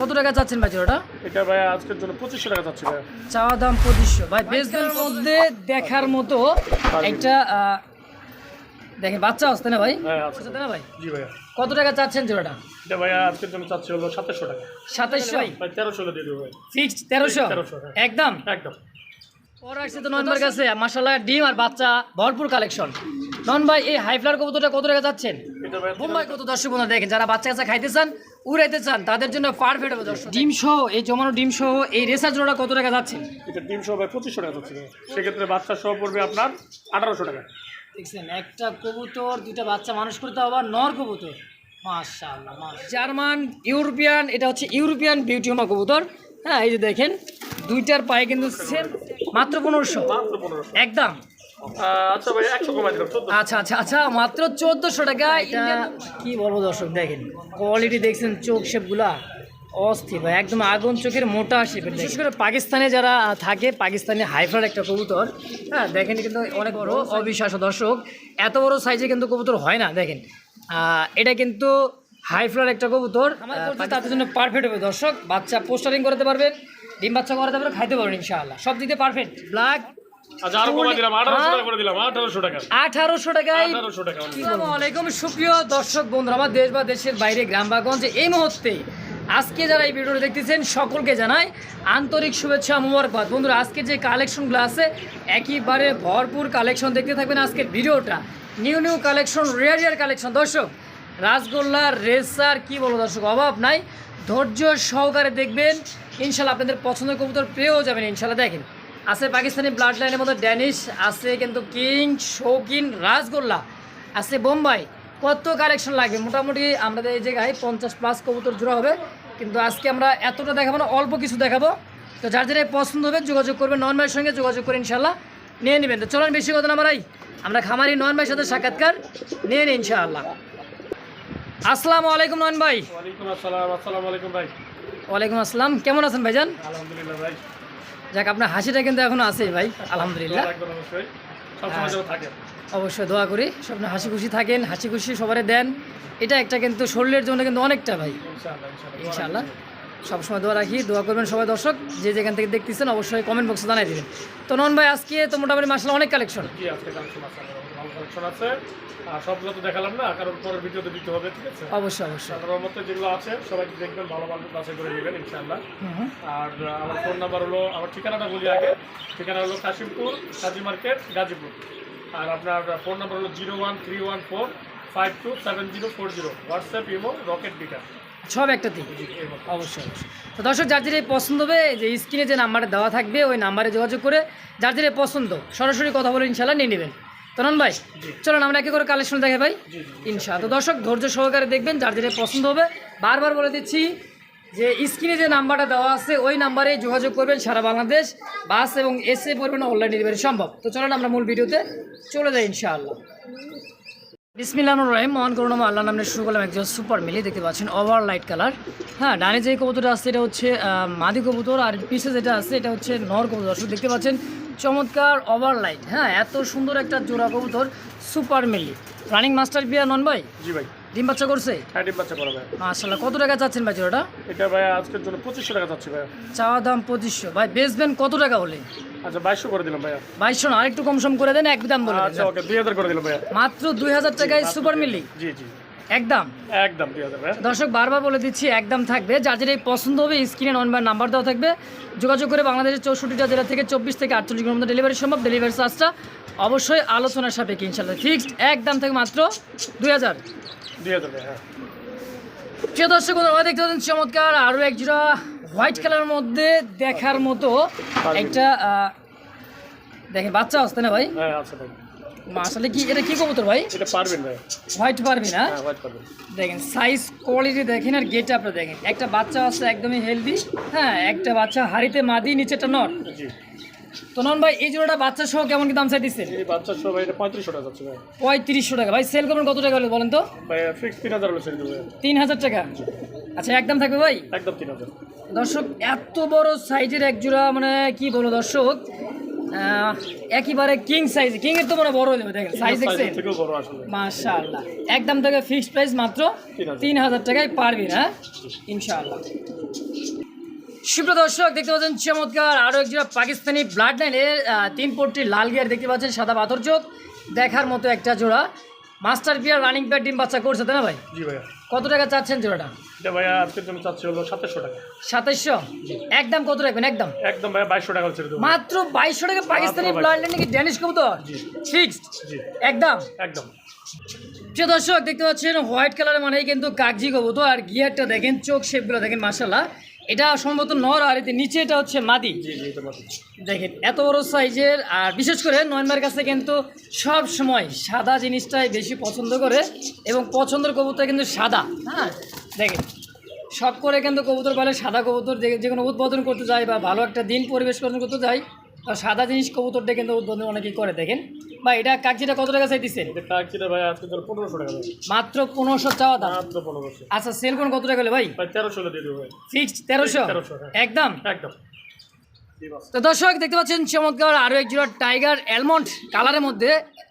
কত টাকা চাচ্ছেন ভাই জোড়াটা? এটা ভাই আজকের জন্য পঁচিশশো টাকা চাচ্ছি ভাই। চাওয়া দাম পঁচিশশো। ভাই বেসবের মধ্যে দেখার মতো একটা দেখেন বাচ্চা আসতে না ভাই? হ্যাঁ আসতে না ভাই? জি ভাইয়া। কত টাকা চাচ্ছেন জোড়াটা? এটা ভাইয়া আজকের জন্য চাচ্ছি হলো সাতাশশো টাকা। সাতাইশশো ভাই ভাই তেরোশো দিয়ে দেবো ভাই। ফিক্সড তেরোশো? 1300। একদম? একদম। পর আসছে তো ননবার কাছে। মাসাল্লাহ ডিম আর বাচ্চা ভরপুর কালেকশন নন ভাই এই হাইফ্লার কবুতরটা কত টাকা ভাই বোম্বাই কত দর্শক বন্ধু দেখেন যারা বাচ্চা কাছে খাইতে চান উড়াইতে চান তাদের জন্য পারফেক্ট হবে দর্শক ডিম সহ এই জমানো ডিম সহ এই রেসার জোড়া কত টাকা যাচ্ছে? এটা ডিম সহ ভাই পঁচিশশো টাকা ভাই সেক্ষেত্রে বাচ্চা সহ পড়বে আপনার আঠারোশো টাকা। দেখছেন একটা কবুতর দুইটা বাচ্চা মানুষ করতে হবে আবার নর কবুতর। জার্মান ইউরোপিয়ান এটা হচ্ছে ইউরোপিয়ান বিউটি হোমা কবুতর। হ্যাঁ এই যে দেখেন দুইটার পায়ে কিন্তু সেম মাত্র পনেরোশো। মাত্র পনেরোশো। একদম। আচ্ছা আচ্ছা আচ্ছা আচ্ছা মাত্র চোদ্দোশো টাকা। এটা কি বলব দর্শক দেখেন কোয়ালিটি দেখছেন চোখ শেপগুলা অস্থির ভাই একদম আগুন চোখের মোটা শেপের বিশেষ করে পাকিস্তানে যারা থাকে পাকিস্তানি হাইফার একটা কবুতর হ্যাঁ দেখেন কিন্তু অনেক বড় অবিশ্বাস দর্শক। এত বড় সাইজে কিন্তু কবুতর হয় না দেখেন। এটা কিন্তু হাইফ্লার একটা কবুতর তাদের জন্য পারফেক্ট হবে দর্শক। বাচ্চা পোস্টারিং করতে পারবেন ডিম বাচ্চা করাতে পারবেন খাইতে পারবেন ইনশাআল্লাহ। সব দিকে পারফেক্ট ব্ল্যাক আচ্ছা আরও কমাই দিলাম আঠারোশো টাকা করে দিলাম আঠারোশো টাকা। আঠারোশো টাকায়। আঠারোশো টাকা আসসালামু আলাইকুম সুপ্রিয় দর্শক বন্ধুরা আমার দেশ বা দেশের বাইরে গ্রাম বা গঞ্জে এই মুহূর্তে আজকে যারা এই ভিডিওটা দেখতেছেন সকলকে জানাই আন্তরিক শুভেচ্ছা মুবারকবাদ। বন্ধুরা আজকে যে কালেকশনগুলো আছে একইবারে ভরপুর কালেকশন দেখতে থাকবেন আজকের ভিডিওটা। New new collection rare rare collection দর্শক রাসগোল্লা রেসার কি বলব দর্শক অভাব নাই। ধৈর্য সহকারে দেখবেন। ইনশাল্লাহ আপনাদের পছন্দের কবুতর পেয়েও যাবেন ইনশাল্লাহ দেখেন। আছে পাকিস্তানি ব্লাড লাইনের মধ্যে ড্যানিশ আছে কিন্তু কিং শৌকিন রাসগোল্লা আছে বোম্বাই কত কালেকশন লাগবে? মোটামুটি আমাদের এই জায়গায় পঞ্চাশ প্লাস কবুতর জোড়া হবে। কিন্তু আজকে আমরা এতটা দেখাবো না অল্প কিছু দেখাবো। তো যার যেটা পছন্দ হবে যোগাযোগ করবেন নন ভাইয়ের সঙ্গে যোগাযোগ করে ইনশাল্লাহ নিয়ে নেবেন। তো চলেন বেশি কথা না মারাই আমরা খামারি নন ভাইয়ের সাথে সাক্ষাৎকার নিয়ে নিই ইনশাআল্লাহ। আসসালামু আলাইকুম নয়ন ভাই। ওয়ালাইকুম আসসালাম আসসালামু আলাইকুম ভাই। ওয়ালাইকুম আসসালাম কেমন আছেন ভাইজান? আলহামদুলিল্লাহ ভাই। যাক আপনার হাসিটা কিন্তু এখনও আছে ভাই আলহামদুলিল্লাহ। অবশ্যই। থাকে। অবশ্যই দোয়া করি সব হাসি খুশি থাকেন হাসি খুশি সবারে দেন। এটা একটা কিন্তু শরীরের জন্য কিন্তু অনেকটা ভাই। ইনশাআল্লাহ ইনশাআল্লাহ সবসময় দোয়া রাখি দোয়া করবেন সবাই দর্শক যে যেখান থেকে দেখতেছেন অবশ্যই কমেন্ট বক্সে জানাই দেবেন। তো নন ভাই আজকে তো মোটামুটি মাসাল অনেক কালেকশন কালেকশন আছে। আর সবগুলো তো দেখালাম না কারণ পরের ভিডিওতে দিতে হবে ঠিক আছে? অবশ্যই অবশ্যই। আপনার মধ্যে যেগুলো আছে সবাইকে দেখবেন ভালো ভালো বাছাই করে নেবেন ইনশাআল্লাহ। আর আমার ফোন নাম্বার হলো আমার ঠিকানাটা বলি আগে। ঠিকানা হলো কাশিমপুর কাজী মার্কেট গাজীপুর। আর আপনার ফোন নাম্বার হলো zero one three one four five two seven zero four zero. WhatsApp imo Rocket beta সব একটাতেই অবশ্যই অবশ্যই। তো দর্শক যার যেটা পছন্দ হবে যে স্ক্রিনে যে নাম্বারটা দেওয়া থাকবে ওই নাম্বারে যোগাযোগ করে যার যেটা পছন্দ সরাসরি কথা বলে ইনশাল্লাহ নিয়ে নেবেন। তরণ ভাই চলুন আমরা একে করে কালেকশন দেখে ভাই। জি তো দর্শক ধৈর্য সহকারে দেখবেন যার যেটা পছন্দ হবে। বারবার বলে দিচ্ছি যে স্ক্রিনে যে নাম্বারটা দেওয়া আছে ওই নাম্বারে যোগাযোগ করবেন সারা বাংলাদেশ। বাস এবং এসে পড়বেন অনলাইন ডেলিভারি সম্ভব। তো চলুন আমরা মূল ভিডিওতে চলে যাই ইনশাআল্লাহ। বিসমিল্লাহুর রহিম। মহান করুণা আল্লাহ নামে শুরু করলাম একজন সুপার মিলি দেখতে পাচ্ছেন ওভার লাইট কালার। হ্যাঁ ডানে যে কবুতরটা আছে এটা হচ্ছে মাদি কবুতর আর পিছে যেটা আছে এটা হচ্ছে নর কবুতর। দর্শক দেখতে পাচ্ছেন চমৎকার ওভার লাইট। হ্যাঁ এত সুন্দর একটা জোড়া কবুতর সুপার মিলি। রানিং মাস্টার বিয়া নন ভাই? জি ভাই। ডিম বাচ্চা করছে? হ্যাঁ ডিম বাচ্চা করা ভাই। মাশাল্লাহ কত টাকা চাচ্ছেন ভাই জোড়াটা? এটা ভাই আজকের জন্য পঁচিশশো টাকা চাচ্ছি ভাই। চাওয়া দাম পঁচিশশো। ভাই বেচবেন কত টাকা হলে? আচ্ছা বাইশশো করে দিলাম ভাইয়া। বাইশশো না আরেকটু কম সম করে দেন একদম বলে আচ্ছা ওকে দুই হাজার করে দিলাম ভাইয়া। মাত্র দুই হাজার টাকায় সুপার মিলি? জি জি। একদম দর্শক বারবার বলে দিচ্ছি একদম থাকবে। যার যেটা পছন্দ হবে স্ক্রিনে নাম্বার দেওয়া থাকবে। যোগাযোগ করে বাংলাদেশের চৌষট্টিটা জেলা থেকে চব্বিশ থেকে আটচল্লিশ মধ্যে ডেলিভারি সম্ভব। ডেলিভারি চার্জটা অবশ্যই আলোচনার সাপেক্ষে ইনশাল্লাহ ফিক্সড একদম থেকে মাত্র দুই হাজার। দুই হাজার প্রিয় দর্শক দেখতে পাচ্ছেন চমৎকার আরও এক জোড়া হোয়াইট কালার মধ্যে দেখার মতো একটা দেখে দেখেন বাচ্চা আসতে না ভাই? হ্যাঁ আসলে কি এটা কি কবুতর ভাই? এটা পারবেন ভাই। হোয়াইট পারবি না? হ্যাঁ দেখেন সাইজ কোয়ালিটি দেখেন আর গেট আপটা দেখেন। একটা বাচ্চা আছে একদমই হেলদি হ্যাঁ একটা বাচ্চা হাড়িতে মাদি নিচেটা নট জি। তো নন ভাই এই জোড়াটা বাচ্চা সহ কেমন কি দাম চাইতেছে এই বাচ্চার সব ভাই এটা পঁয়ত্রিশশো টাকা যাচ্ছে ভাই। পঁয়ত্রিশশো টাকা। ভাই সেল করবেন কত টাকা হলে বলেন তো? ভাই ফিক্স তিন হাজার হলে ছেড়ে দেবো ভাইয়া। তিন হাজার টাকা। আচ্ছা একদম থাকবে ভাই? একদম তিন হাজার। দর্শক এত বড় সাইজের এক জোড়া মানে কি বলব দর্শক একেবারে কিং সাইজ কিং এর তো মানে বড় হয়ে যাবে দেখেন সাইজ দেখছেন? সাইজের বড় আসলে। মাশাআল্লাহ। একদম থেকে ফিক্সড প্রাইস মাত্র 3000 তিন হাজার টাকায় পারবি না ইনশাআল্লাহ। সুপ্রিয় দর্শক দেখতে পাচ্ছেন চমৎকার আরও একজন পাকিস্তানি ব্লাড লাইনের তিন পট্টি লাল গিয়ার দেখতে পাচ্ছেন সাদা পাথর চোখ দেখার মতো একটা জোড়া। মাস্টার পিয়ার রানিং প্যাড ডিম বাচ্চা করছে তাই না ভাই? জি ভাইয়া। কত টাকা চাচ্ছেন জোড়াটা? এটা ভাইয়া আজকের জন্য চাচ্ছি হলো সাতাশশো টাকা। সাতাইশশো একদম কত রাখবেন একদম? একদম ভাইয়া বাইশশো টাকা ছেড়ে দেবো মাত্র বাইশশো টাকা পাকিস্তানি ব্লাড লাইন নাকি ড্যানিশ কবুতর। ফিক্সড একদম? একদম। প্রিয় দর্শক দেখতে পাচ্ছেন হোয়াইট কালারের মানেই কিন্তু কাগজি কবুতর আর গিয়ারটা দেখেন চোখ শেপগুলো দেখেন মাসাল্লাহ এটা সম্ভবত নর আর এতে নিচে এটা হচ্ছে মাদি। দেখেন এত বড় সাইজের আর বিশেষ করে নয়নবার কাছে কিন্তু সব সময় সাদা জিনিসটাই বেশি পছন্দ করে এবং পছন্দের কবুতর কিন্তু সাদা হ্যাঁ? দেখেন সব করে কিন্তু কবুতর পালে সাদা কবুতর যে যে কোনো উদ্বোধন করতে যায় বা ভালো একটা দিন পরিবেশ করতে যায় সাদা জিনিস কবুতরটা কিন্তু উদ্বোধন অনেকেই করে দেখেন। বা এটা কাকজিটা কত টাকা চাইতেছেন এটা কাকচিটা ভাইয়া আজকে ধর পনেরোশো টাকা মাত্র পনেরোশো চাওয়া দাম। মাত্র পনেরোশো। আচ্ছা সেল কোন কত টাকা হলে ভাই? ভাই তেরোশো দিয়ে দেবো ভাই। ফিক্সড তেরোশো? 1300, হ্যাঁ। একদম? একদম। তো দর্শক দেখতে পাচ্ছেন চমৎকার আরও এক জোড়া টাইগার অ্যালমন্ড কালারের মধ্যে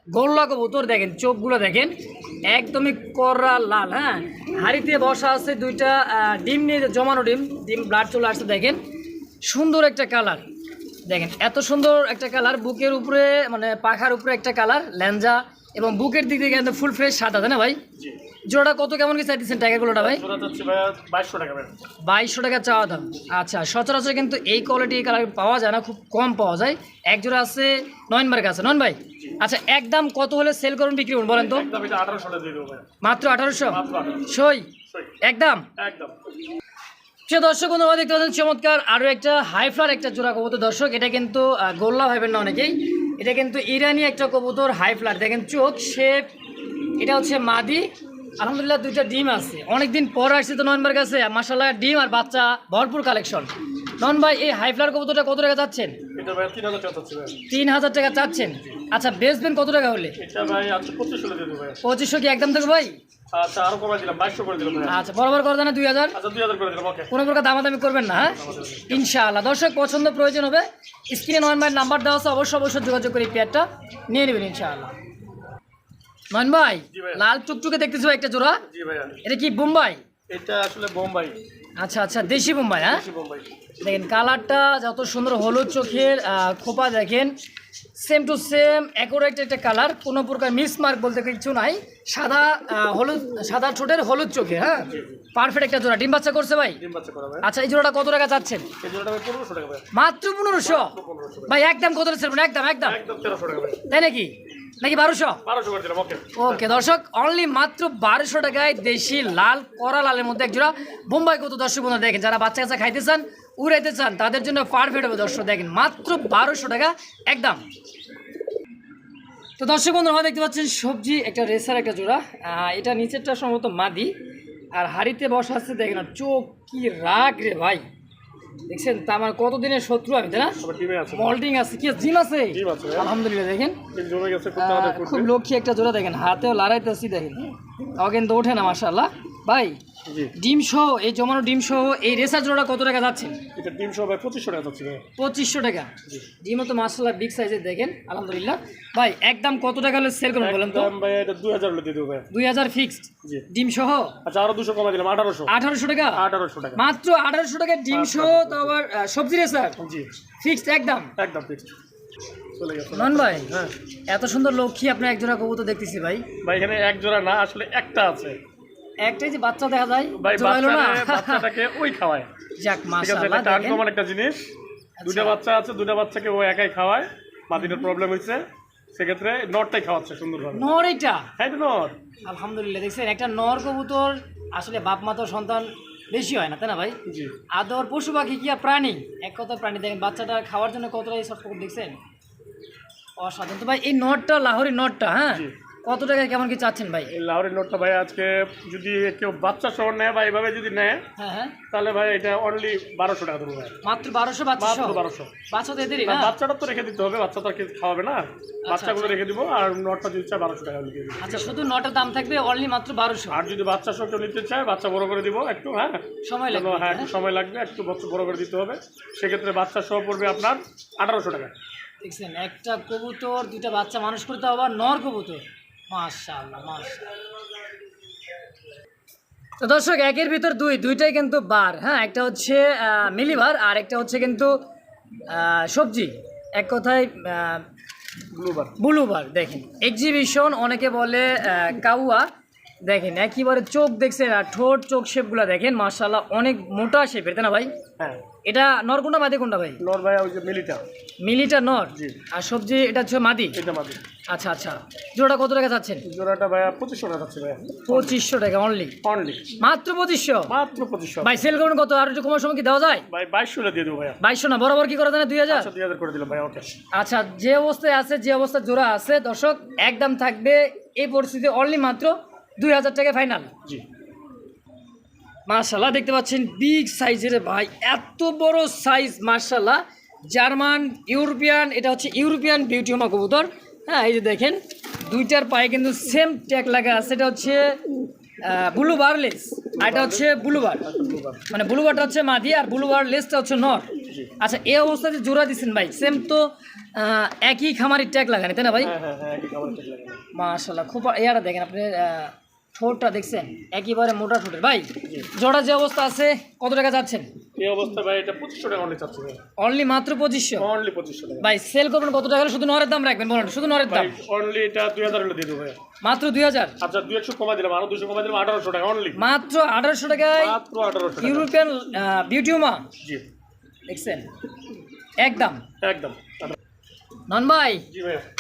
গোল্লা কবুতর দেখেন চোখগুলো দেখেন একদমই কররা লাল হ্যাঁ? হাড়িতে বসা আছে দুইটা ডিম নিয়ে জমানো ডিম ডিম ব্লাড চলে আসছে দেখেন। সুন্দর একটা কালার। দেখেন এত সুন্দর একটা কালার বুকের উপরে মানে পাখার উপরে একটা কালার ল্যাঞ্জা এবং বুকের দিক থেকে কিন্তু ফুল ফ্রেশ সাদা তাই না ভাই? জোড়াটা কত কেমন কি চাইতেছেন টাইগারগুলোটা ভাই? বাইশশো টাকা ভাই বাইশশো টাকা চাওয়া দাম। আচ্ছা সচরাচর কিন্তু এই কোয়ালিটি কালার পাওয়া যায় না খুব কম পাওয়া যায়। এক জোড়া আছে নয়ন মার্ক আছে নয়ন ভাই? আচ্ছা একদম কত হলে সেল করুন বিক্রি করুন বলেন তো? মাত্র আঠারোশো? সই? সই। একদম একদম। সে দর্শক বন্ধু দেখতে পাচ্ছেন চমৎকার আরও একটা হাইফ্লার একটা জোড়া কবুতর। দর্শক, এটা কিন্তু গোল্লা ভাবেন না অনেকেই। এটা কিন্তু ইরানি একটা কবুতর হাইফ্লার দেখেন চোখ শেপ এটা হচ্ছে মাদি। আলহামদুলিল্লাহ দুইটা ডিম আছে। অনেকদিন পর আসছে তো নয়নবার কাছে। মাসাল্লাহ ডিম আর বাচ্চা, ভরপুর কালেকশন নন ভাই এই হাই ফ্লার কবুতরটা কত টাকা চাচ্ছেন? এটা ভাই তিন হাজার টাকা চাচ্ছেন? আচ্ছা বেচবেন কত টাকা হলে? এটা ভাই আজকে পঁচিশশো কি একদম থেকে ভাই? আচ্ছা ভাই। আচ্ছা বরাবর করে দেন দুই হাজার? আচ্ছা কোনো প্রকার দামাদামি করবেন না হ্যাঁ? ইনশাআল্লাহ। দর্শক পছন্দ প্রয়োজন হবে স্ক্রিনে নয়ন ভাইয়ের নাম্বার দেওয়া আছে অবশ্যই অবশ্যই যোগাযোগ করে পেয়ারটা নিয়ে নেবেন ইনশাআল্লাহ। নয়ন ভাই লাল টুকটুকে দেখতেছি ভাই একটা জোড়া। এটা কি বোম্বাই? এটা আসলে বোম্বাই। আচ্ছা আচ্ছা দেশি বোম্বাই হ্যাঁ? দেখেন কালারটা যত সুন্দর হলুদ চোখের খোপা দেখেন সেম টু সেম অ্যাকুরেট একটা কালার কোনো প্রকার মিসমার্ক বলতে কিছু নাই। সাদা হলুদ সাদা ঠোঁটের হলুদ চোখে হ্যাঁ? পারফেক্ট একটা জোড়া। ডিম বাচ্চা করছে ভাই? আচ্ছা এই জোড়াটা কত টাকা চাচ্ছেন? মাত্র পনেরোশো? ভাই একদম কত ছেড়বেন একদম একদম। তাই নাকি? নাকি বারোশো? বারোশো ওকে দর্শক অনলি মাত্র বারোশো টাকায় দেশি লাল করা লালের মধ্যে একজোড়া বোম্বাই কত দর্শক বন্ধু দেখেন যারা বাচ্চা কাচ্চা খাইতে চান উড়াইতে চান তাদের জন্য পারফেক্ট হবে দর্শক দেখেন মাত্র বারোশো টাকা একদম। তো দর্শক বন্ধু আমরা দেখতে পাচ্ছেন সবজি একটা রেসার একটা জোড়া। এটা নিচেরটা সম্ভবত মাদি আর হাড়িতে বসা আছে দেখেন চোখ কি রাগ রে ভাই। দেখছেন? তা আমার কতদিনের শত্রু আমি তাই না? মল্টিং আছে। কি জিম আছে। আলহামদুলিল্লাহ দেখেন। খুব লক্ষ্মী একটা জোড়া দেখেন। হাতেও লড়াইতেছি দেখেন। তাও কিন্তু ওঠে না মাসাল্লাহ ভাই ডিম সহ এই জমানো ডিম সহ এই রেসার জোড়া কত টাকা যাচ্ছে? এটা ডিম সহ ভাই পঁচিশশো টাকা যাচ্ছে ভাই। পঁচিশশো টাকা। ডিমও তো মাসাল্লাহ বিগ সাইজের দেখেন আলহামদুলিল্লাহ। ভাই একদম কত টাকা হলে সেল করবেন বলেন তো? ভাই এটা দুই হাজার হলে দিয়ে দেবো ভাই। দুই হাজার ফিক্সড ডিম সহ? আচ্ছা আরও দুশো কমাই দিলাম আঠারোশো। আঠারোশো টাকা? আঠারোশো টাকা। মাত্র আঠারোশো টাকা ডিম সহ তো আবার সবজি রেসার? জি। ফিক্সড একদম? একদম ফিক্সড নন ভাই হ্যাঁ। এত সুন্দর লক্ষ্মী আপনার এক জোড়া কবুতর দেখতেছি ভাই। ভাই এখানে এক জোড়া না আসলে একটা আছে। একটাই যে বাচ্চা দেখা যায় ভাই জোড়া না? বাচ্চাটাকে ওই খাওয়ায়। যাক মাশাআল্লাহ এটা আনকমন একটা জিনিস। দুটা বাচ্চা আছে দুটা বাচ্চাকে ও একাই খাওয়ায়। মাদিনের প্রবলেম হয়েছে সেক্ষেত্রে নটটাই খাওয়াচ্ছে সুন্দরভাবে। নর এটা? হ্যাঁ নট আলহামদুলিল্লাহ দেখছেন একটা নর কবুতর আসলে বাপ মা তো সন্তান বেশি হয় না তাই না ভাই? জি। আদর পশু পাখি কি আর প্রাণী? এক কথা প্রাণী দেখেন বাচ্চাটা খাওয়ার জন্য কতটা এই সব দেখছেন? অসাধারণ। তো ভাই এই নটটা লাহোরি নটটা হ্যাঁ। কত টাকায় কেমন কি চাচ্ছেন ভাই? এই লাহোরের নোটটা ভাই আজকে যদি কেউ বাচ্চা সহ নেয় বা এইভাবে যদি নেয় হ্যাঁ হ্যাঁ। তাহলে ভাই এটা অনলি বারোশো টাকা দেবো ভাই। মাত্র বারোশো বাচ্চা মাত্র? বারোশো। বাচ্চা তো এদেরই না বাচ্চাটা তো রেখে দিতে হবে বাচ্চা তো আর খাওয়াবে না। বাচ্চাগুলো রেখে দিব আর নটটা যদি চায় বারোশো টাকা দিব। আচ্ছা শুধু নটার দাম থাকবে অনলি মাত্র বারোশো? আর যদি বাচ্চা সহ কেউ নিতে চায় বাচ্চা বড় করে দিব একটু হ্যাঁ? সময় লাগবে হ্যাঁ একটু সময় লাগবে একটু বাচ্চা বড় করে দিতে হবে। সেক্ষেত্রে বাচ্চা সহ পড়বে আপনার আঠারোশো টাকা। দেখছেন একটা কবুতর দুইটা বাচ্চা মানুষ করতে আবার নর কবুতর। মাশাআল্লাহ মাশাআল্লাহ। তো দর্শক একের ভিতর দুই দুইটাই কিন্তু বার হ্যাঁ? একটা হচ্ছে মিলিভার মিলিবার আর একটা হচ্ছে কিন্তু সবজি। এক কথায় ব্লুবার। ব্লুবার দেখেন। এক্সিবিশন অনেকে বলে কাউয়া। দেখেন একেবারে চোখ দেখছেন আর ঠোঁট চোখ শেপগুলো দেখেন মার্শাল্লাহ অনেক মোটা শেপের তাই না ভাই? হ্যাঁ। এটা নর কোনটা মাদি কোনটা ভাই? নর ভাইয়া ওই যে মিলিটা। মিলিটা নর? আর সবজি এটা হচ্ছে মাদি? এটা মাদি। আচ্ছা আচ্ছা। জোড়া কত টাকা চাচ্ছেন? জোড়াটা ভাইয়া পঁচিশশো টাকা যাচ্ছে ভাইয়া। পঁচিশশো টাকা অনলি অনলি মাত্র পঁচিশশো? মাত্র পঁচিশশো। ভাই সেল করুন কত আর একটু কমার সময় কি দেওয়া যায়? ভাই বাইশশো দিয়ে দেবো ভাইয়া। বাইশশো না বরাবর কি করে দেন দুই হাজার? আচ্ছা দুই হাজার করে দিলাম ভাইয়া ওকে আচ্ছা যে অবস্থায় আছে যে অবস্থায় জোড়া আছে দর্শক একদম থাকবে এই পরিস্থিতি অনলি মাত্র দুই হাজার টাকা ফাইনাল জি। মার্শাল্লাহ দেখতে পাচ্ছেন বিগ সাইজের ভাই এত বড় সাইজ মার্শাল্লাহ। জার্মান ইউরোপিয়ান এটা হচ্ছে ইউরোপিয়ান বিউটিউমা কবুতর। হ্যাঁ এই যে দেখেন দুইটার পায়ে কিন্তু সেম ট্যাগ লাগা আছে এটা হচ্ছে ব্লুবার লেস আর এটা হচ্ছে ব্লু ব্লুবার মানে ব্লু ব্লুবারটা হচ্ছে মাদি আর ব্লুবার লেসটা হচ্ছে নর। আচ্ছা এই অবস্থাতে জোড়া দিচ্ছেন ভাই সেম তো একই খামারের ট্যাগ লাগানি তাই না ভাই? হ্যাঁ হ্যাঁ হ্যাঁ। মাশাল্লাহ খুব এয়ারা দেখেন আপনি ঠোঁটটা দেখছেন? একেবারে মোটা ঠোঁটের। ভাই। জোড়া যে অবস্থা আছে কত টাকা যাচ্ছেন? এই অবস্থা ভাই এটা পঁচিশশো টাকা অনলি চাচ্ছি অনলি মাত্র পঁচিশশো? অনলি পঁচিশশো টাকা। ভাই সেল করবেন কত টাকা হলে? শুধু নরের দাম রাখবেন বলুন শুধু নরের দাম। অনলি এটা দুই হাজার হলে দিয়ে দেবো মাত্র দুই হাজার? আচ্ছা দুই একশো কমাই দিলাম আরও দুশো কমাই দিলাম আঠারোশো টাকা অনলি মাত্র আঠারোশো টাকায় মাত্র আঠারোশো ইউরোপিয়ান বিউটিউমা জি। দেখছেন? একদম। একদম। নন ভাই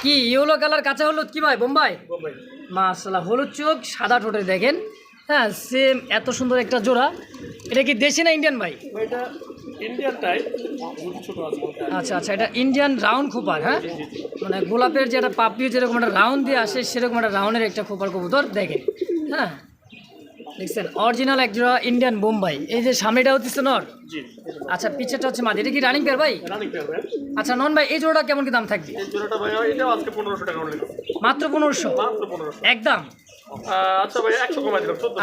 কি ইয়েলো কালার কাঁচা হলুদ? কি ভাই বোম্বাই? মাশাল্লাহ হলুদ চোখ সাদা ঠোঁটে দেখেন। হ্যাঁ সেম এত সুন্দর একটা জোড়া। এটা কি দেশি না ইন্ডিয়ান ভাই? আচ্ছা আচ্ছা এটা ইন্ডিয়ান রাউন্ড খোপার হ্যাঁ? মানে গোলাপের যেটা পাপড়ি যেরকম একটা রাউন্ড দিয়ে আসে সেরকম একটা রাউন্ডের একটা খোপার কবুতর দেখেন হ্যাঁ? দেখছেন অরিজিনাল এক জোড়া ইন্ডিয়ান বোম্বাই এই যে সামনেটা হচ্ছে নর? আচ্ছা পিছেরটা হচ্ছে মাদি। এটা কি রানিং পেয়ার ভাই? আচ্ছা নন ভাই এই জোড়াটা কেমন কি দাম থাকবে? মাত্র পনেরোশো? একদম?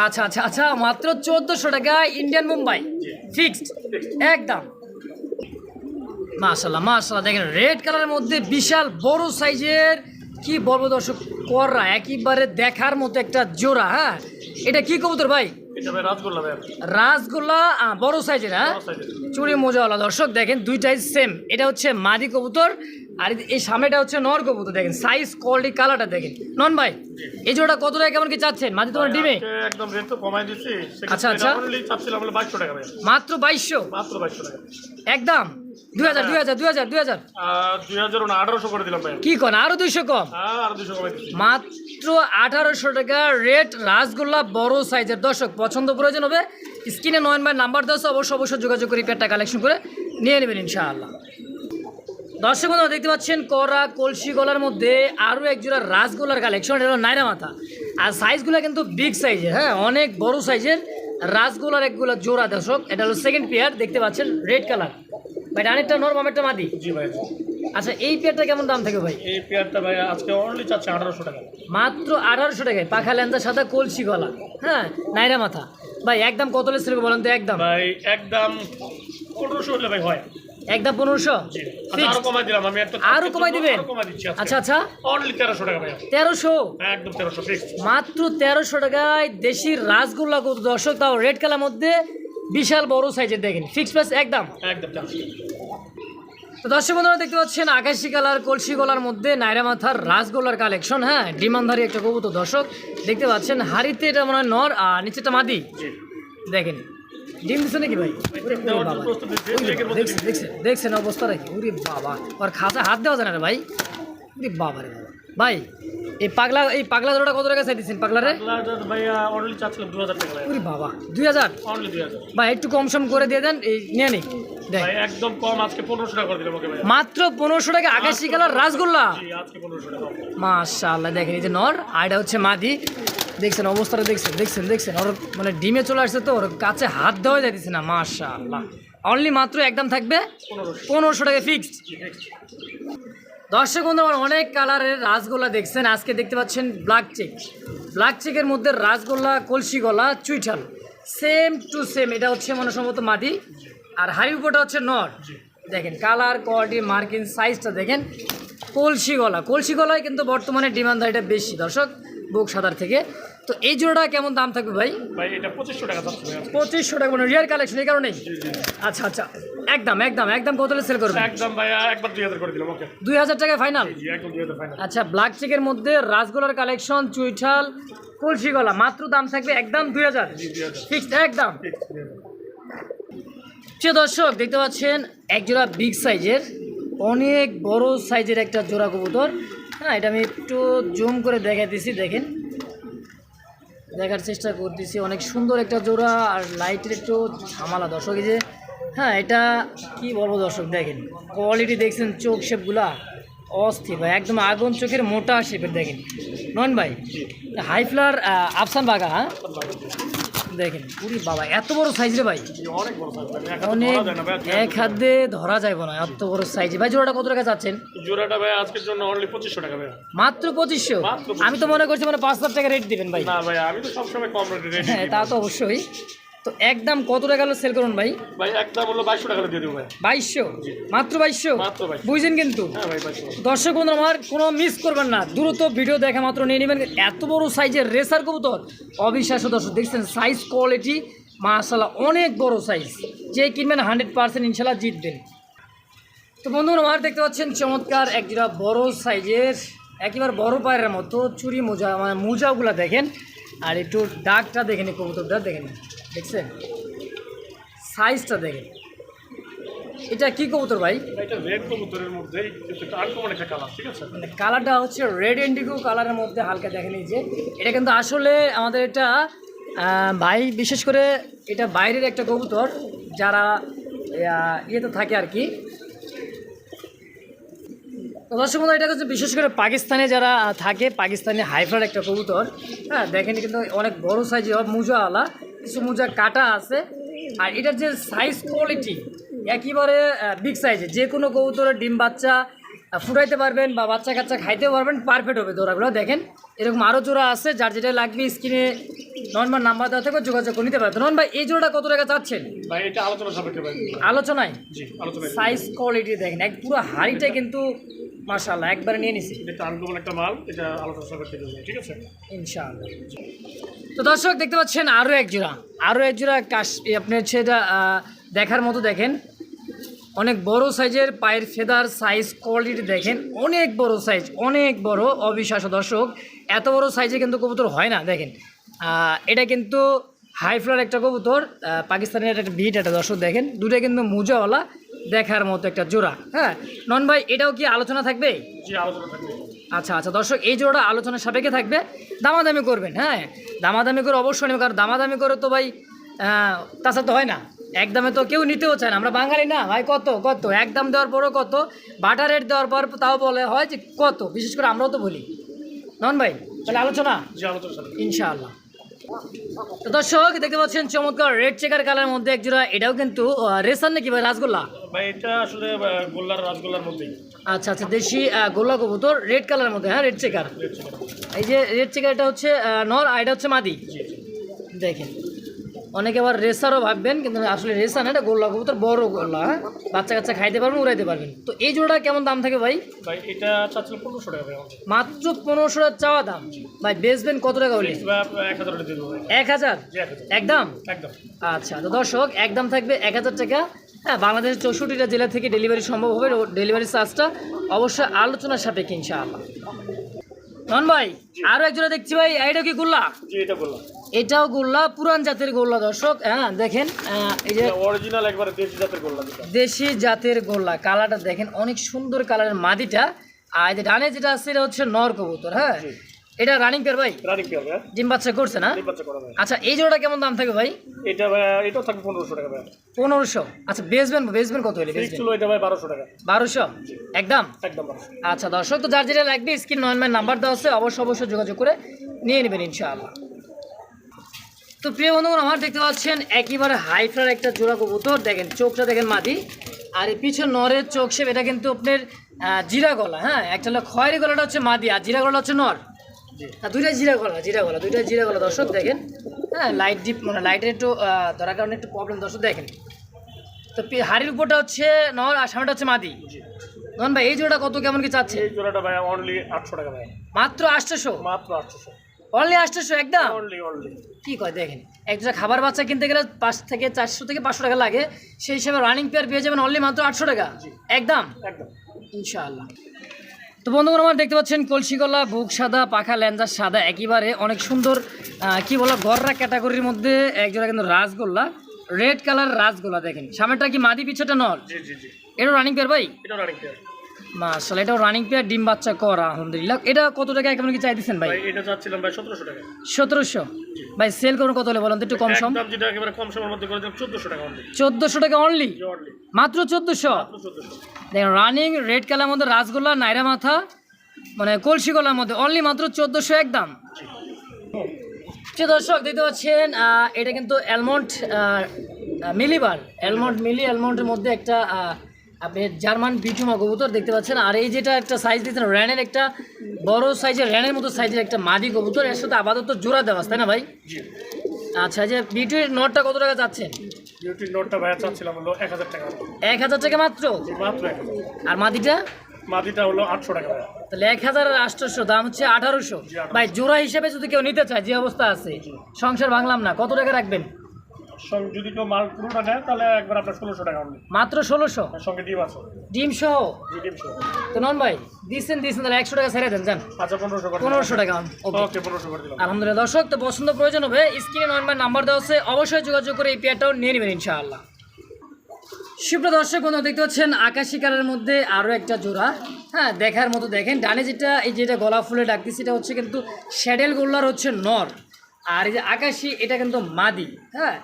আচ্ছা আচ্ছা আচ্ছা আচ্ছা মাত্র চোদ্দোশো টাকা ইন্ডিয়ান মুম্বাই ফিক্সড একদম। মাশাল্লাহ মাশাল্লাহ দেখেন রেড কালারের মধ্যে বিশাল বড় সাইজের কি বলব দর্শক কররা একেবারে দেখার মতো একটা জোড়া হ্যাঁ? এটা কি কবুতর ভাই? ভাই রাজগোল্লা বড় সাইজের হ্যাঁ। চুরি মজাওয়ালা দর্শক দেখেন দুইটাই সেম এটা হচ্ছে মাদি কবুতর আর এই সামনেটা হচ্ছে নর কবুতর দেখেন। সাইজ কোয়ালিটি কালারটা দেখেন। নন ভাই এই জোড়া কত টাকা কেমন কি চাচ্ছেন? মাদি তোমার ডিমে? একদম রেট তো কমাই দিচ্ছি। আচ্ছা, আচ্ছা। মাত্র বাইশশো? মাত্র বাইশশো টাকা। একদম? দুই হাজার দুই হাজার দুই হাজার দুই হাজার। দুই হাজার না আঠারোশো করে দিলাম ভাইয়া কি কন? আরও দুইশো কম? হ্যাঁ আর দুশো কমাই দিচ্ছি মাত্র আঠারোশো টাকা রেট রাসগোল্লা বড় সাইজের। দর্শক পছন্দ প্রয়োজন হবে স্ক্রিনে নয়ন ভাই নাম্বার দশ অবশ্যই অবশ্যই যোগাযোগ করে পেটটা কালেকশন করে নিয়ে নেবেন ইনশাআল্লাহ। দর্শক বন্ধুরা দেখতে পাচ্ছেন করা কলসি গলার মধ্যে আরও এক জোড়া রাসগোলার কালেকশন এটা হলো নাইরা মাথা। আর সাইজগুলো কিন্তু বিগ সাইজের হ্যাঁ অনেক বড় সাইজের রাসগোলার একগুলো জোড়া দর্শক এটা হলো সেকেন্ড পেয়ার দেখতে পাচ্ছেন রেড কালার ভাই একটা মাদি। জি ভাই আচ্ছা এই পেয়ারটা কেমন দাম থাকে ভাই? এই পেয়ারটা ভাই আজকে অনলি চাচ্ছে আঠারোশো টাকা। মাত্র আঠারোশো টাকায় পাখা ল্যাঞ্জা সাদা কলসি গলা হ্যাঁ? নাইরা মাথা। ভাই একদম কত লেছিল বলেন তো একদম? ভাই একদম পনেরোশো হলে ভাই হয়। একদম পনেরোশো? আচ্ছা, আরও কমাই দিলাম আমি একটা আরও কমাই দিবেন? আচ্ছা আচ্ছা। অনলি তেরোশো টাকা ভাই। তেরোশো? একদম তেরোশো মাত্র তেরোশো টাকায় দেশি রাসগোল্লা দর্শক তাও রেড কালার মধ্যে বিশাল বড় সাইজের দেখেন ফিক্স প্রাইস একদম। একদম তো দর্শক বন্ধুরা দেখতে পাচ্ছেন আকাশি কালার কলসি গলার মধ্যে নাইরা মাথার রাসগোল্লার কালেকশন হ্যাঁ? ডিমানধারী একটা কবুতর দর্শক দেখতে পাচ্ছেন হাড়িতে এটা মনে হয় নর আর নিচেটা মাদি। দেখেন ডিম দিচ্ছে নাকি ভাই? ওরে। ওরে দেখছেন দেখছেন দেখছেন অবস্থা রাখি উরি বাবা ওর খাঁচা হাত দেওয়া যায় না রে ভাই? উরি বাবা রে বাবা। ভাই এই পাগলা এই পাগলা জোড়াটা কত টাকা চাই দিচ্ছেন পাগলারে উরি বাবা দুই হাজার ভাই একটু কম সম করে দিয়ে দেন এই নিয়ে নি দেখ। একদম কম আজকে পনেরোশো টাকা করে দিলাম মাত্র পনেরোশো টাকা আকাশি কালার রাসগোল্লা। মাশাআল্লাহ দেখেন এই যে নর হচ্ছে মাদি। দেখছেন অবস্থাটা দেখছেন দেখছেন দেখছেন। ওর মানে ডিমে চলে আসছে তো ওর কাছে হাত দেওয়া যাইতেছে না মাশাআল্লাহ। অনলি মাত্র একদম থাকবে পনেরোশো। টাকা ফিক্সড। দর্শক বন্ধু, আমার অনেক কালারের রাসগোল্লা দেখছেন। আজকে দেখতে পাচ্ছেন ব্ল্যাক চেক ব্ল্যাক চেকের মধ্যে রাসগোল্লা, কলসি গলা, চুইঠাল। সেম টু সেম এটা হচ্ছে মনে সম্ভবত মাটি আর হারিউপোটা হচ্ছে নট দেখেন কালার কোয়ালিটি মার্কিং সাইজটা দেখেন। কলসি গলা। কলসি গলায় কিন্তু বর্তমানে ডিমান্ড এটা বেশি। দর্শক বুক সাদার থেকে। তো এই জোড়াটা কেমন দাম থাকবে ভাই? ভাই এটা পঁচিশশো টাকা পঁচিশশো টাকা মানে রিয়ার কালেকশন এই কারণেই? আচ্ছা আচ্ছা। একদম একদম একদম কত সেল করবেন? একদম ভাই একবার দুই হাজার করে দিলাম ওকে দুই হাজার টাকায় ফাইনাল আচ্ছা ব্ল্যাক চেকের মধ্যে রাসগোলার কালেকশন চুইঠাল কলসি গলা মাত্র দাম থাকবে একদম দুই হাজার। ফিক্সড একদম। প্রিয় দর্শক দেখতে পাচ্ছেন এক জোড়া বিগ সাইজের অনেক বড় সাইজের একটা জোড়া কবুতর। হ্যাঁ এটা আমি একটু জুম করে দেখাইতেছি, দেখেন। দেখার চেষ্টা করতেছি, অনেক সুন্দর একটা জোড়া আর লাইটের একটু ঝামালা। দর্শক যে হ্যাঁ এটা কি বলব দর্শক, দেখেন কোয়ালিটি দেখছেন, চোখ শেপগুলা অস্থির ভাই, একদম আগুন চোখের মোটা শেপের, দেখেন। নন ভাই, হাই ফ্লার আফসান বাগা হ্যাঁ? দেখেন পুরি বাবা এত বড় সাইজ রে ভাই। অনেক এক হাতে ধরা যাইব না এত বড় সাইজ ভাই জোড়াটা কত টাকা চাচ্ছেন? জোড়াটা ভাই আজকের জন্য অনলি পঁচিশশো টাকা ভাই। মাত্র পঁচিশশো? আমি তো মনে করছি মানে পাঁচ হাজার টাকা রেট দিবেন ভাই। না ভাই আমি তো সবসময় কম রেট হ্যাঁ তা তো অবশ্যই। তো একদম কত টাকা হলো সেল করুন ভাই? ভাই একদম হলো বাইশশো টাকা দিয়ে দেবো ভাই। বাইশশো? মাত্র বাইশশো? মাত্র 2200 বুঝছেন কিন্তু? হ্যাঁ দর্শক বন্ধু আমার কোনো মিস করবেন না। দ্রুত ভিডিও দেখা মাত্র নিয়ে নেবেন। এত বড় সাইজের রেসার কবুতর। অবিশ্বাস্য দর্শক দেখছেন সাইজ কোয়ালিটি মাশাল্লাহ অনেক বড় সাইজ যে কিনবেন হান্ড্রেড পার্সেন্ট ইনশাল্লাহ জিতবেন। তো বন্ধুরা আমার দেখতে পাচ্ছেন চমৎকার এক জোড়া বড় সাইজের একেবারে বড় পায়ের মতো চুরি মোজা মানে মোজাগুলো দেখেন। আর একটু ডাকটা দেখেন এই কবুতরটা দেখে দেখেন দেখছেন? সাইজটা দেখে এটা কি কবুতর ভাই? এটা রেড কবুতরের মধ্যে আনকমন একটা কালার ঠিক আছে? মানে কালারটা হচ্ছে রেড ইন্ডিগো কালারের মধ্যে হালকা দেখেন এই যে। এটা কিন্তু আসলে আমাদের এটা ভাই বিশেষ করে এটা বাইরের একটা কবুতর যারা ইয়েতে থাকে আর কি দর্শক বন্ধু, এটা হচ্ছে বিশেষ করে পাকিস্তানে যারা থাকে পাকিস্তানি হাইফার একটা কবুতর হ্যাঁ দেখেন কিন্তু অনেক বড় সাইজে মুজা আলা কিছু মুজা কাটা আছে আর এটার যে সাইজ কোয়ালিটি একেবারে বিগ সাইজে যে কোনো কবুতরের ডিম বাচ্চা ফুটাইতে পারবেন বা বাচ্চা কাচ্চা খাইতে পারবেন পারফেক্ট হবে জোড়াগুলো দেখেন এরকম আরও জোড়া আছে যার যেটা লাগবে স্ক্রিনে নর্মাল নাম্বার দেওয়া থেকে যোগাযোগ করে নিতে পারবেন নন ভাই এই জোড়াটা কত টাকা চাচ্ছেন? আলোচনায়? সাইজ কোয়ালিটি দেখেন এক পুরো হাড়িটা কিন্তু মাশাল্লাহ একবারে নিয়ে নিছি। এটা আনকমন একটা মাল এটা আলোচনা সাপেক্ষে দেবো ঠিক আছে? ইনশাআল্লাহ। তো দর্শক দেখতে পাচ্ছেন আরও এক জোড়া আরও এক জোড়া কাশ আপনি হচ্ছে এটা দেখার মতো দেখেন। অনেক বড় সাইজের পায়ের ফেদার সাইজ কোয়ালিটি দেখেন। অনেক বড় সাইজ অনেক বড়। অবিশ্বাস্য দর্শক এত বড় সাইজে কিন্তু কবুতর হয় না দেখেন। এটা কিন্তু হাই ফ্লার একটা কবুতর পাকিস্তানের একটা বিট একটা দর্শক দেখেন। দুটো কিন্তু মুজাওয়ালা দেখার মতো একটা জোড়া হ্যাঁ। নন ভাই এটাও কি আলোচনা থাকবে? আচ্ছা আচ্ছা দর্শক এই জোড়া আলোচনার সাপেক্ষে থাকবে। দামাদামি করবেন হ্যাঁ। দামাদামি করে অবশ্যই নেবেন কারণ দামাদামি করে তো ভাই তাছাড়া তো হয় না। একদমে তো কেউ নিতেও চায় না। আমরা বাঙালি না ভাই কত কত? একদম দেওয়ার পরও কত? বাটার রেট দেওয়ার পর তাও বলে হয় যে কত? বিশেষ করে আমরাও তো বলি। নন ভাই তাহলে আলোচনা? ইনশাআল্লাহ। তো দর্শক দেখতে পাচ্ছেন চমৎকার রেড চেকার কালারের মধ্যে এক জোড়া এটাও কিন্তু রেসার নাকি ভাই রাসগোল্লা? ভাই এটা আসলে গোল্লার রাজগোল্লার মধ্যেই। আচ্ছা আচ্ছা দেশি গোল্লা কবুতর রেড কালারের মধ্যে হ্যাঁ রেড চেকার? এই যে রেড চেকার এটা হচ্ছে নর আর এটা হচ্ছে মাদি। দেখেন। অনেকে আবার রেসারও ভাববেন কিন্তু আসলে রেসার না এটা গোল্লা কবুতর বড় গোল্লা হ্যাঁ? বাচ্চা কাচ্চা খাইতে পারবেন উড়াইতে পারবেন। তো এই জোড়া কেমন দাম থাকে ভাই? ভাই এটা চাচ্ছিল পনেরোশো টাকা মাত্র পনেরোশো টাকা চাওয়া দাম। ভাই বেচবেন কত টাকা হলে? এক হাজার একদম? একদম। আচ্ছা তো দর্শক একদম থাকবে এক হাজার টাকা। হ্যাঁ বাংলাদেশের চৌষট্টিটা জেলা থেকে ডেলিভারি সম্ভব হবে। ডেলিভারি চার্জটা অবশ্যই আলোচনার সাপেক্ষে ইনশাআল্লাহ। নন ভাই আরও একজোড়া দেখছি ভাই এটা কি গোল্লা? জি এটা বললাম এটাও গোল্লা পুরান জাতের গোল্লা দর্শক। হ্যাঁ দেখেন এই যে অরিজিনাল একবারে দেশি জাতের গোল্লা দেশি জাতের গোল্লা কালারটা দেখেন অনেক সুন্দর কালারের মাদিটা। আর যে ডানে যেটা আছে এটা হচ্ছে নর কবুতর হ্যাঁ। এটা রানিং পেয়ার ভাই? রানিং পেয়ার ডিম বাচ্চা করছে না? বাচ্চা করা ভাই। আচ্ছা এই জোড়াটা কেমন দাম থাকবে ভাই? এটা ভাই এটাও থাকবে পনেরোশো টাকা ভাই। পনেরোশো। আচ্ছা বেচবেন বেচবেন কত হলে ফিক্স বেচবেন ছিল এটা ভাই বারোশো টাকা। বারোশো? একদম? একদম আচ্ছা দর্শক তো যার যেটা লাগবে স্ক্রিন নয় নাম্বার দেওয়া আছে অবশ্যই অবশ্যই যোগাযোগ করে নিয়ে নেবেন ইনশাআল্লাহ। তো প্রিয় বন্ধুগণ আমার দেখতে পাচ্ছেন একেবারে হাই ফ্লার একটা জোড়া কবুতর। দেখেন চোখটা দেখেন মাদি। আর এই পিছনে নরের চোখ শেপ এটা কিন্তু আপনার জিরা গলা হ্যাঁ? একটা হলো খয়েরি গলাটা হচ্ছে মাদি আর জিরা গলাটা হচ্ছে নর। আর দুইটা জিরা গলা জিরা গলা দুইটা জিরা গলা। দর্শক দেখেন হ্যাঁ লাইট ডিপ মানে লাইটের একটু ধরার কারণে একটু প্রবলেম দর্শক দেখেন তো হাড়ির উপরটা হচ্ছে নর আর সামনেটা হচ্ছে মাদি। নন ভাই এই জোড়া কত কেমন কি চাচ্ছে? এই জোড়াটা ভাই অনলি আটশো টাকা ভাই। মাত্র আটশোশো? মাত্র আটশোশো। অনলি আটশোশো একদম? অনলি অনলি কি কয় দেখেন একটা খাবার বাচ্চা কিনতে গেলে পাঁচ থেকে চারশো থেকে পাঁচশো টাকা লাগে। সেই হিসাবে রানিং পেয়ার পেয়ে যাবেন অনলি মাত্র আটশো টাকা। একদম? একদম। ইনশাআল্লাহ। তো বন্ধুগণ আমার দেখতে পাচ্ছেন কলসিগলা বুক সাদা পাখা ল্যাঞ্জার সাদা একেবারে অনেক সুন্দর আহ, কি বলো গররা ক্যাটাগরির মধ্যে একজোড়া কিন্তু রাসগোল্লা রেড কালার রাসগোল্লা দেখেন। সামনেটা কি মাদি পিছটা নল? এটাও রানিং পেয়ার ভাই? এটা রানিং পেয়ার মার্শাল এটাও রানিং পেয়ার ডিম বাচ্চা করা আলহামদুলিল্লাহ। এটা কত টাকা কেমন কি চাই দিচ্ছেন ভাই এটা চাচ্ছিলাম ভাই সতেরোশো টাকা। সতেরোশো? ভাই সেল করুন কত হলে বলেন একটু কম সম। একদম যেটা একেবারে কম সময়ের মধ্যে করে দিলাম চোদ্দোশো টাকা অনলি টাকা মাত্র চোদ্দোশো? মাত্র চোদ্দোশো। দেখেন রানিং রেড কালার মধ্যে রাসগোল্লা নাইরা মাথা মানে কলসি গলার মধ্যে অনলি মাত্র চোদ্দোশো একদম। যে দর্শক দেখতে পাচ্ছেন এটা কিন্তু অ্যালমন্ড মিলিবার অ্যালমন্ড মিলি অ্যালমন্ডের মধ্যে একটা আপনি জার্মান বিটুমা কবুতর দেখতে পাচ্ছেন আর এই যেটা একটা সাইজ দিচ্ছেন র্যানের একটা বড় সাইজের র্যানের মতো সাইজের একটা মাদি কবুতর এর সাথে আপাতত জোড়া দেওয়া তাই না ভাই? আচ্ছা যে বিটুর নটটা কত টাকা যাচ্ছেন বিউটির নোটটা ভাইয়া চাচ্ছিলাম হলো এক হাজার টাকা। এক হাজার টাকা মাত্র? মাত্র এক হাজার। আর মাদিটা? মাদিটা হলো আটশো টাকা তাহলে এক হাজার আটশোশো দাম হচ্ছে আঠারোশো। ভাই জোড়া হিসেবে যদি কেউ নিতে চায় যে অবস্থা আছে সংসার ভাঙলাম না কত টাকা রাখবেন? যদি কেউ মাল পুরোটা নেয় তাহলে একবার আপনার ষোলোশো টাকা অনলি মাত্র ষোলোশো? সঙ্গে ডিম আছে। ডিম সহ? ডিম সহ। তো নন ভাই দিচ্ছেন দিচ্ছেন তাহলে একশো টাকা ছেড়ে দেন যান। আচ্ছা পনেরোশো পনেরোশো টাকা ওকে। পনেরোশো করে দিলাম। আলহামদুলিল্লাহ দর্শক তো পছন্দ প্রয়োজন হবে স্ক্রিনে নন ভাই নাম্বার দেওয়া আছে অবশ্যই যোগাযোগ করে এই পেয়ারটাও নিয়ে নেবেন ইনশাআল্লাহ। সুপ্রিয় দর্শক বন্ধু দেখতে পাচ্ছেন আকাশি কালারের মধ্যে আরও একটা জোড়া। হ্যাঁ দেখার মতো দেখেন ডানে যেটা এই যেটা গলা ফুলে ডাকতি সেটা হচ্ছে কিন্তু শ্যাডেল গোল্লার হচ্ছে নর। আর এই যে আকাশি এটা কিন্তু মাদি। হ্যাঁ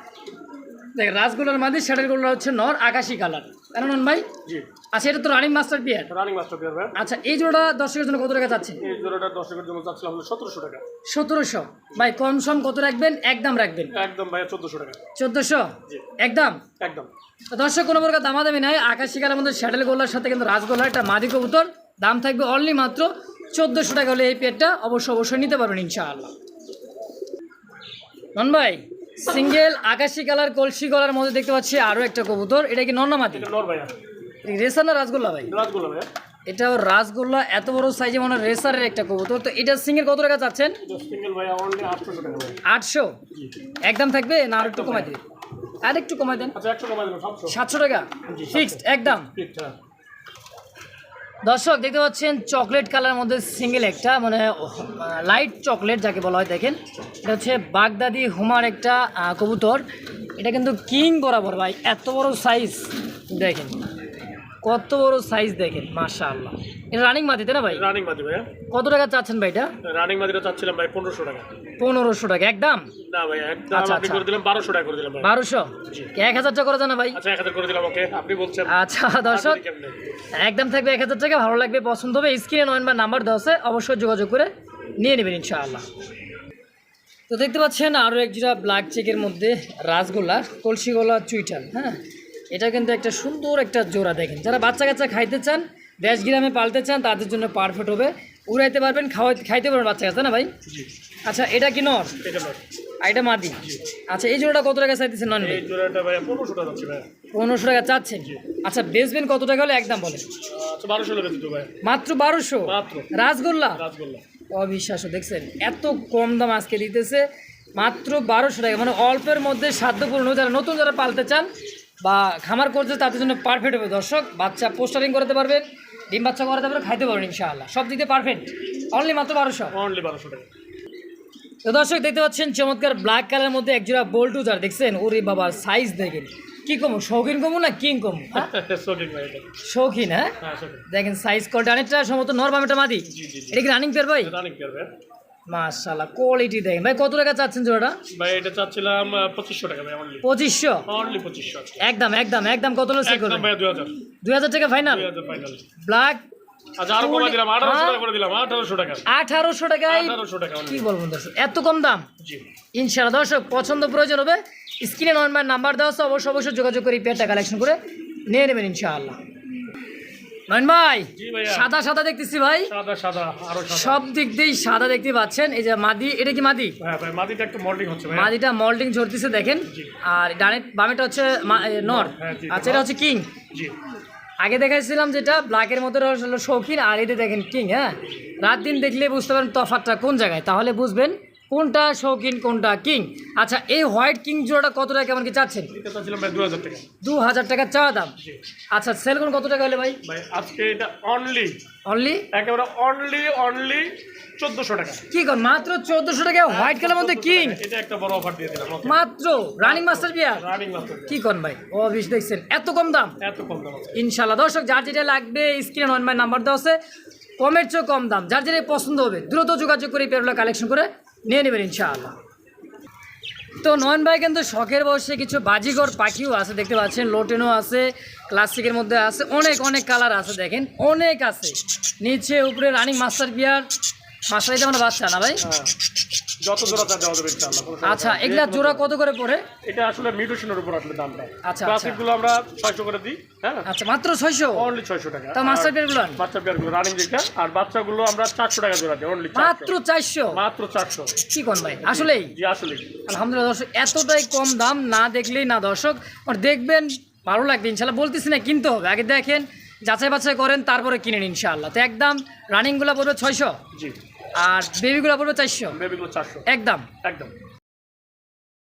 রাসগোল্লার মাদি শ্যাডেল গোল্লার হচ্ছে নর আকাশি কালার। কেন ভাই? জি। আচ্ছা এটা তো running master pair running master pair ভাই। আচ্ছা এই জোড়া দর্শকের জন্য কত টাকা চাচ্ছে এই জোড়াটা দর্শকের জন্য চাচ্ছিলাম হলো সতেরোশো টাকা। সতেরোশো। ভাই সম কত রাখবেন? একদম রাখবেন। একদম ভাইয়া চোদ্দোশো টাকা। চোদ্দোশো? একদম? একদম। দর্শক কোনো প্রকার দামাদামি নাই। আকাশ শিকারের মধ্যে শ্যাটেল গোল্লার সাথে কিন্তু রাজগোল্লার একটা মাদি কবুতর। দাম থাকবে অনলি মাত্র চোদ্দোশো টাকা হলে এই পেটটা অবশ্যই অবশ্যই নিতে পারবেন ইনশাআল্লাহ। নন ভাই? সিঙ্গেল আকাশি কালার কলসি গলার মধ্যে দেখতে পাচ্ছি আরও একটা কবুতর। এটা কি নন্না মাদি? এটা নর ভাইয়া। রেসার না রাজগোল্লা ভাই? রাজগুলো ভাইয়া। এটাও রাজগোল্লা এত বড় সাইজে মনে হয় রেসারের একটা কবুতর। তো এটা সিঙ্গেল কত টাকা চাচ্ছেন? আটশো একদম থাকবে না আর একটু কমাই দেন? আর একটু কমাই দেন। আচ্ছা সাতশো। টাকা? ফিক্সড একদম। হ্যাঁ। দর্শক, দেখতে পাচ্ছেন চকলেট কালার মধ্যে সিঙ্গেল একটা মানে লাইট চকলেট যাকে বলা হয়, দেখেন। এটা হচ্ছে বাগদাদি হুমার একটা কবুতর। এটা কিন্তু কিং বরাবর, ভাই, এত বড় সাইজ দেখেন। কত বড় সাইজ দেখেন মাশাআল্লাহ। এটা রানিং মাটিতে না ভাই? রানিং মাদি ভাইয়া। কত টাকা চাচ্ছেন ভাই এটা? রানিং মাদিটা চাচ্ছিলাম ভাই পনেরোশো টাকা। পনেরোশো টাকা একদম? না ভাইয়া একদম আচ্ছা, আপনি আচ্ছা। করে দিলাম বারোশো টাকা করে দিলাম ভাই। বারোশো? এক হাজার টাকা করে জানা ভাই? আচ্ছা এক হাজার করে দিলাম ওকে। আপনি বলছেন। আচ্ছা দর্শক? একদম থাকবে এক হাজার টাকা ভালো লাগবে পছন্দ হবে স্ক্রিনে নয় বা নাম্বার দেওয়া আছে অবশ্যই যোগাযোগ করে নিয়ে নেবেন ইনশাআল্লাহ। তো দেখতে পাচ্ছেন আরও এক জোড়া ব্ল্যাক চেকের মধ্যে রাসগোল্লা কলসিগোলা চুইটাল হ্যাঁ? এটা কিন্তু একটা সুন্দর একটা জোড়া দেখেন। যারা বাচ্চা কাচ্চা খাইতে চান দেশ গ্রামে পালতে চান তাদের জন্য পারফেক্ট হবে। উড়াইতে পারবেন খাওয়াই খাইতে পারবেন বাচ্চা কাচ্চা না ভাই? আচ্ছা এটা কি নর? এটা মাদি? আচ্ছা এই জোড়াটা কত টাকা চাইতেছেন নন এই জোড়াটা পনেরোশো টাকা টাকা চাচ্ছেন? আচ্ছা বেচবেন কত টাকা হলে? একদম বলেন। আচ্ছা দিত মাত্র বারোশো? মাত্র। রাসগোল্লা? রাজগোল্লা অবিশ্বাস্য দেখছেন? এত কম দাম আজকে দিতেছে। মাত্র বারোশো টাকা মানে অল্পের মধ্যে সাধ্যপূর্ণ যারা নতুন যারা পালতে চান বা খামার করতে তাদের জন্য পারফেক্ট হবে। দর্শক বাচ্চা পোস্টারিং করতে পারবেন ডিম বাচ্চা করাতে পারবেন খাইতে পারবেন ইনশাআল্লাহ। সব দিতে পারফেক্ট অনলি মাত্র বারোশো। অনলি বারোশো টাকা। তো দর্শক দেখতে পাচ্ছেন চমৎকার ব্ল্যাক কালারের মধ্যে একজোড়া বোল্টু যার দেখছেন ওরে বাবা সাইজ দেখেন কি কমু? শৌখিন কমু না কিং কমু? হ্যাঁ? শৌখিন হ্যাঁ? হ্যাঁ দেখেন সাইজ কলটা অনেকটা সম্ভবত নরমাম এটা মাদি। এটা কি রানিং পেয়ার ভাই? রানিং পেয়ার ভাইয়া কোয়ালিটি দেখেন ভাই কত টাকা চাচ্ছেন জোড়াটা? ভাই এটা চাচ্ছিলাম টাকা ভাই অনলি অনলি একদম একদম একদম। কত একদম ফাইনাল ফাইনাল ব্ল্যাক আচ্ছা আরও দিলাম হ্যাঁ? টাকা করে দিলাম কি বলব দর্শক এত কম দাম? জি। ইনশাআল্লাহ দর্শক পছন্দ প্রয়োজন হবে স্ক্রিনে নর্মাল নাম্বার দেওয়া আছে অবশ্যই অবশ্যই যোগাযোগ করে পেয়ারটা কালেকশন করে নিয়ে নেবেন ইনশাআল্লাহ। নয়ন ভাই সাদা সাদা দেখতেছি ভাই। সাদা সাদা আরও সব দিক দিয়েই সাদা দেখতে পাচ্ছেন। এই যে মাদি এটা কি মাদি? হ্যাঁ একটু মল্টিং হচ্ছে ভাই মাদিটা মল্টিং ঝরতেছে দেখেন। আর ডানে বামেটা হচ্ছে নর। হ্যাঁ, আচ্ছা এটা হচ্ছে কিং। জি। আগে দেখাইছিলাম যেটা ব্ল্যাকের মধ্যে শৌখিন আর এটা দেখেন কিং হ্যাঁ? রাত দিন দেখলে বুঝতে পারেন তফাতটা কোন জায়গায়। তাহলে বুঝবেন কোনটা শৌখিন কোনটা কিং? আচ্ছা এই হোয়াইট কিং জোড়াটা কত টাকা কেমন কি চাচ্ছেন? দু হাজার টাকা। চাওয়া দাম। আচ্ছা সেল করুন কত টাকা হলে ভাই? ভাই আজকে এটা অনলি অনলি একেবারে অনলি অনলি চোদ্দোশো টাকা। কি কর মাত্র চোদ্দশো টাকা? হোয়াইট কালার মধ্যে কিং? এটা একটা বড় অফার দিয়ে দিলাম মাত্র রানিং মাস্টার বিয়ার রানিং মাত্র কি করেন ভাই? ও বিশ দেখছেন। এত কম দাম? এত কম দাম ইনশাল্লাহ দর্শক যার যেটা লাগবে স্ক্রিনে মাই নাম্বার দেওয়া আছে। কমের চেয়েও কম দাম। যার যেটা পছন্দ হবে, দ্রুত যোগাযোগ করে পেরোলা কালেকশন করে নিয়ে নেবেন ইনশাআল্লাহ। তো নয়ন ভাই কিন্তু শখের বয়সে কিছু বাজিগর পাখিও আছে, দেখতে পাচ্ছেন, লোটেনও আছে ক্লাসিকের মধ্যে আছে, অনেক অনেক কালার আছে দেখেন, অনেক আছে। নিচে, উপরে রানিং মাস্টার বিয়ার এটা মানে বাচ্চা না ভাই? হ্যাঁ। যত জোড়া চার দেওয়া যাবে ইনশাআল্লাহ আচ্ছা। এগুলা জোড়া কত করে পড়ে? এটা আসলে মিউটেশনের উপর আসলে দামটা। আচ্ছা, ক্লাসিকগুলো আমরা ছয়শো করে দিই হ্যাঁ? আচ্ছা মাত্র ছয়শো? অনলি ছয়শো টাকা। তা মাস্টার আর বিয়ারগুলো বাচ্চা পেয়ারগুলো রানিং যেটা আর বাচ্চাগুলো আমরা চারশো টাকা জোড়া দিই অনলি মাত্র চারশো? মাত্র চারশো। কি কোন ভাই আসলেই? জি আসলে আলহামদুলিল্লাহ দর্শক এতটাই কম দাম না দেখলেই না দর্শক আর দেখবেন ভালো লাগবে ইনশাল্লাহ বলতেছি না কিনতে হবে। আগে দেখেন যাচাই বাছাই করেন তারপরে কিনেন ইনশাআল্লাহ। তো একদম রানিংগুলো পড়বে ছয়শো? জি। আর বেবিগুলো পড়বে চারশো। বেবিগুলো চারশো। একদম। একদম।